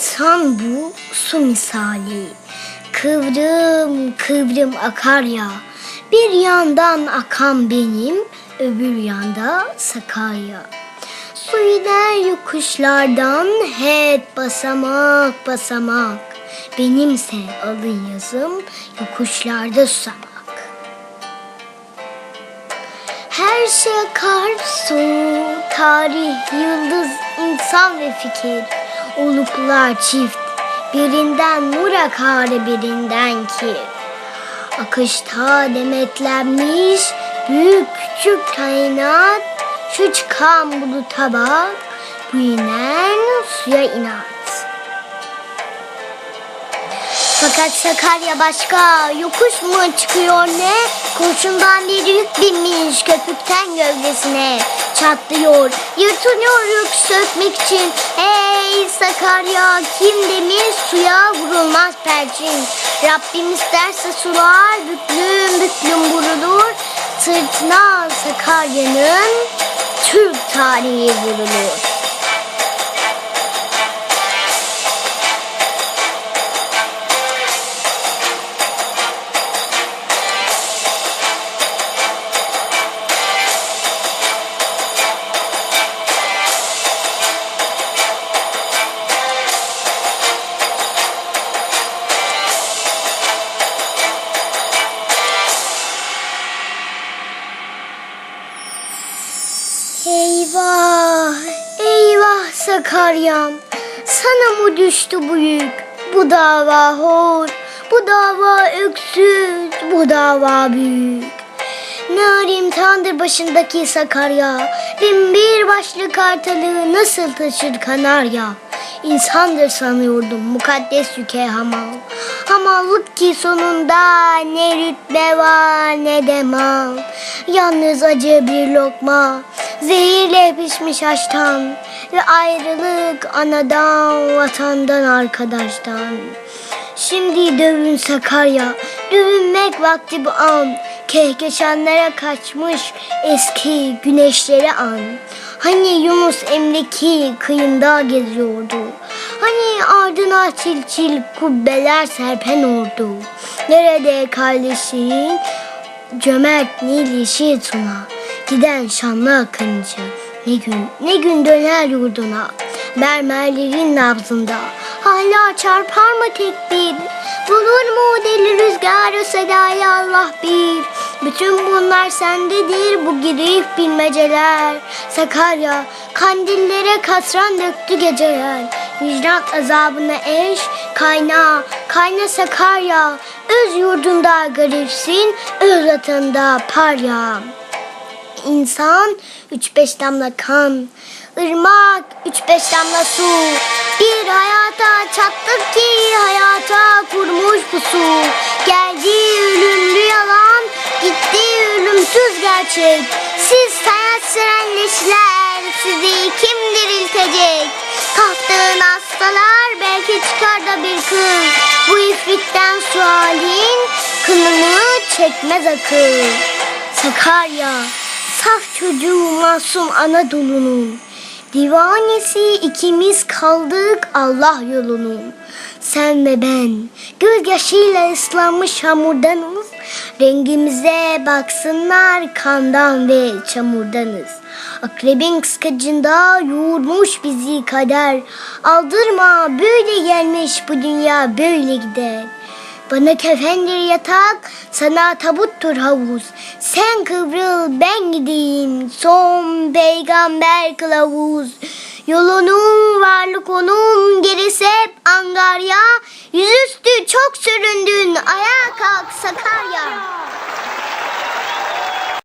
İnsan bu su misali. Kıvrım kıvrım akar ya. Bir yandan akan benim, öbür yanda Sakarya. Su iner yokuşlardan hep basamak basamak. Benimse alın yazım yokuşlarda susamak. Her şey akar su, tarih, yıldız, insan ve fikir. Oluklar çift, birinden nur akar birinden kir. Akışta demetlenmiş büyük küçük kainat. Şu çıkan buluta bak, bu inen suya inat. Fakat Sakarya başka, yokuş mu çıkıyor ne? Kurşundan bir yük binmiş köpükten gövdesine. Çatlıyor, yırtınıyor yük sökmek için. Ey Sakarya kim demiş suya vurulmaz perçin. Rabbim isterse sular büklüm büklüm vurulur. Sırtına Sakarya'nın Türk tarihi vurulur. Eyvah, eyvah Sakaryam. Sana mı düştü bu yük? Bu dava hor, bu dava öksüz, bu dava büyük. Ne arayayım tandır başındaki Sakarya, bin bir başlı kartalı nasıl taşır kanarya? İnsandır sanıyordum mukaddes yüke hamal. Hamallık ki sonunda ne rütbe var ne de mal. Yalnız acı bir lokma, zehirle pişmiş aştan. Ve ayrılık anadan, vatandan, arkadaştan. Şimdi dövün Sakarya, dövünmek vakti bu an. Kehkeşanlara kaçmış eski güneşleri an. Hani Yunus Emre'ki kıyında geziyordu. Hani ardına çil çil kubbeler serpen ordu. Nerede kardeşin cömert Nil yeşil tuna. Giden şanlı akıncı. Ne gün ne gün döner yurduna. Mermerlerin nabzında. Hala çarpar mı tekbir? Bulur mu deli rüzgar o sedayı Allah bir? Bütün bunlar sendedir bu girip bilmeceler. Sakarya kandillere kasran döktü geceler. Vicdan azabına eş kayna, kayna Sakarya. Öz yurdunda garipsin, öz vatanında parya. İnsan üç beş damla kan, ırmak üç beş damla su. Bir hayata çattık ki hayata kurmuş bu su. Geldi ölümlü yalan, gitti ölümsüz gerçek. Siz hayat süren leşler, sizi kim diriltecek? Tahtın hastalar belki çıkar da bir kız. Bu ifritten sualin kılını çekmez akıl. Sakarya, saf çocuğu masum Anadolu'nun. Divanesi ikimiz kaldık Allah yolunun. Sen ve ben gözyaşıyla ıslanmış hamurdanız. Rengimize baksınlar kandan ve çamurdanız. Akrebin kıskacında yoğurmuş bizi kader. Aldırma böyle gelmiş bu dünya böyle gider. Bana kefendir yatak, sana tabuttur havuz. Sen kıvrıl, ben gideyim, son peygamber kılavuz. Yolunun, varlık onun, gerisi hep angarya. Yüzüstü çok süründün, ayağa kalk Sakarya.